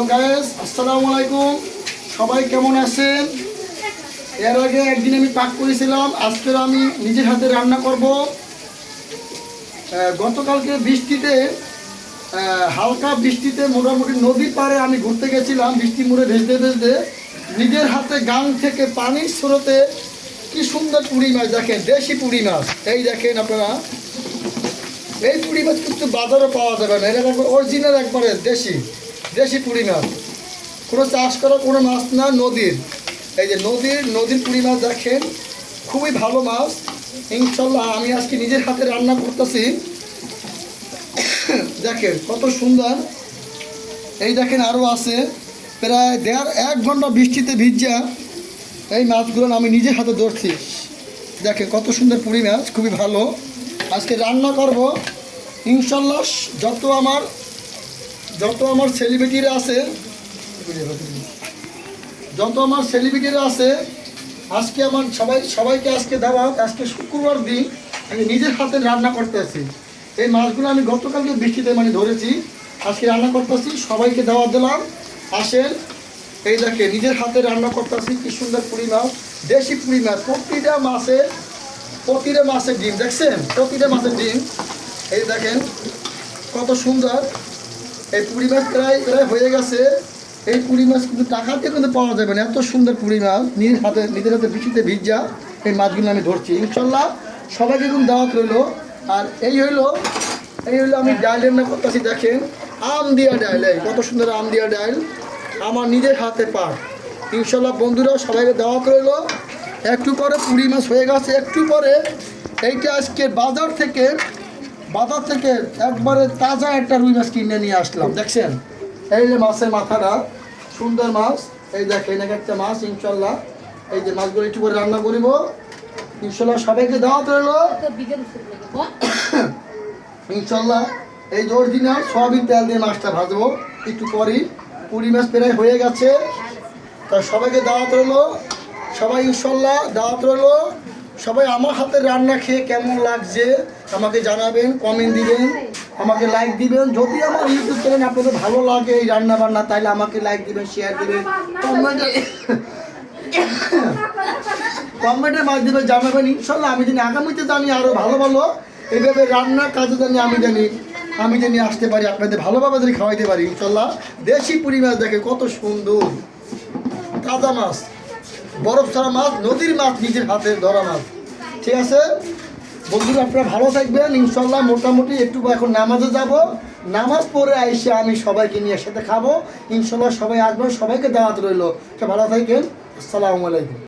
Hello guys আসসালামু আলাইকুম। সবাই কেমন আছেন? এর আগে একদিন আমি পাক করেছিলাম, আজকের আমি নিজের হাতে রান্না করব। গতকালকে বৃষ্টিতে হালকা বৃষ্টিতে মোটামুটি নদীর পাড়ে আমি ঘুরতে গেছিলাম, বৃষ্টি মুড়ে ভেজতে ভেজতে। নিজের হাতে গাং থেকে পানির স্রোতে কি সুন্দর পুঁড়ি মাছ দেখেন, দেশি পুঁড়ি মাছ। এই দেখেন আপনারা। এই পুঁড়ি মাছ কিন্তু বাজারে পাওয়া যাবে না এটা একবার অরিজিনাল একবারে দেশি। দেশি পুঁড়ি মাছ। কোনো চাষ করা, কোনো মাছ না, নদীর। এই যে নদীর নদীর পুঁড়ি মাছ দেখেন, খুবই ভালো মাছ। ইনশাল্লাহ আমি আজকে নিজের হাতে রান্না করতেছি। দেখেন কত সুন্দর। এই দেখেন আরও আছে। প্রায় দেড়, এক ঘণ্টা বৃষ্টিতে ভিজা এই মাছগুলো আমি নিজের হাতে ধরছি। দেখেন কত সুন্দর পুঁড়ি মাছ, খুবই ভালো। আজকে রান্না করব। ইনশাল্লাহ যত আমার যত আমার সেলিব্রিটিরা আছে, যত আমার সেলিব্রিটিরা আছে, আজকে আমার সবাই, সবাইকে আজকে দাওয়াত, আজকে শুক্রবার দিন আমি নিজের হাতে রান্না করতেছি এই মাছগুলো আমি গতকালকে বৃষ্টিতে মানে ধরেছি, আজকে রান্না করতেছি সবাইকে দাওয়াত দিলাম। আসেন, এই দেখে নিজের হাতে রান্না করতেছি কি সুন্দর পুরি মাছ, দেশি পুরি মাছ, প্রতিটা মাছে, প্রতিটা মাছের ডিম, দেখছেন? প্রতিটা মাছের ডিম, এই দেখেন, কত সুন্দর। এই পুরি মাছ প্রায় প্রায় হয়ে গেছে। এই পুরি মাছ কিন্তু টাকা দিয়ে কিন্তু পাওয়া যাবে না। এত সুন্দর পুরি মাছ। নিজের হাতে নিজের হাতে বৃষ্টিতে ভিজা এই মাছগুলো আমি ধরছি। ইনশাল্লাহ সবাইকে কিন্তু দাওয়াত রইল। আর এই হইল এই হইল আমি ডাল রান্না করতেছি, দেখেন। আম দিয়া ডাইল এই কত সুন্দর আম দিয়া ডাইল আমার নিজের হাতে পাক ইনশাল্লাহ বন্ধুরা সবাইকে দাওয়াত রইল। একটু পরে পুরি মাছ হয়ে গেছে। একটু পরে এইটা আজকে বাজার থেকে বাজার থেকে একবারে তাজা একটা রুই মাছ কিনে নিয়ে আসলাম। দেখছেন? এই যে মাছের মাথাটা, সুন্দর মাছ। এই দেখেন, এক একটা মাছ, ইনশাল্লাহ। এই যে মাছগুলো একটু করে রান্না করিব। ইনশাল্লাহ সবাইকে দাওয়াত রইল। ইনশাল্লাহ এই যে অরিজিনাল সয়াবিন তেল দিয়ে মাছটা ভাজবো। একটু পরই পুরি মাছ প্রায় হয়ে গেছে। তা সবাইকে দাওয়াত রইল। সবাই ইনশাল্লাহ দাওয়াত রইল। সবাই আমার হাতের রান্না খেয়ে কেমন লাগছে আমাকে জানাবেন কমেন্ট দিবেন, আমাকে লাইক দিবেন। যদি আমার ইউটিউব চ্যানেল আপনাদের ভালো লাগে এই রান্না বান্না তাহলে আমাকে লাইক দিবেন শেয়ার দিবেন। কমেন্টে কমেন্টের মাধ্যমে জানাবেন। ইনশাল্লাহ আমি জানি আগামীতে জানি আরও ভালো ভালো। এইভাবে রান্নার কাজে জানি আমি জানি আমি জানি আসতে পারি, আপনাদের ভালোভাবে যদি খাওয়াইতে পারি, ইনশাল্লাহ। দেশি পুরি মাছ দেখে কত সুন্দর। তাজা মাছ। বরফ ছাড়া মাছ, নদীর মাছ নিজের হাতে ধরা মাছ। ঠিক আছে? বন্ধুরা, আপনারা ভালো থাকবেন ইনশাল্লাহ মোটামুটি একটু এখন নামাজে যাব। নামাজ পড়ে আইসে আমি সবাইকে নিয়ে একসাথে খাব। ইনশাল্লাহ সবাই আসবেন, সবাইকে দাওয়াত রইল। ভালো থাকেন, আসসালামু আলাইকুম।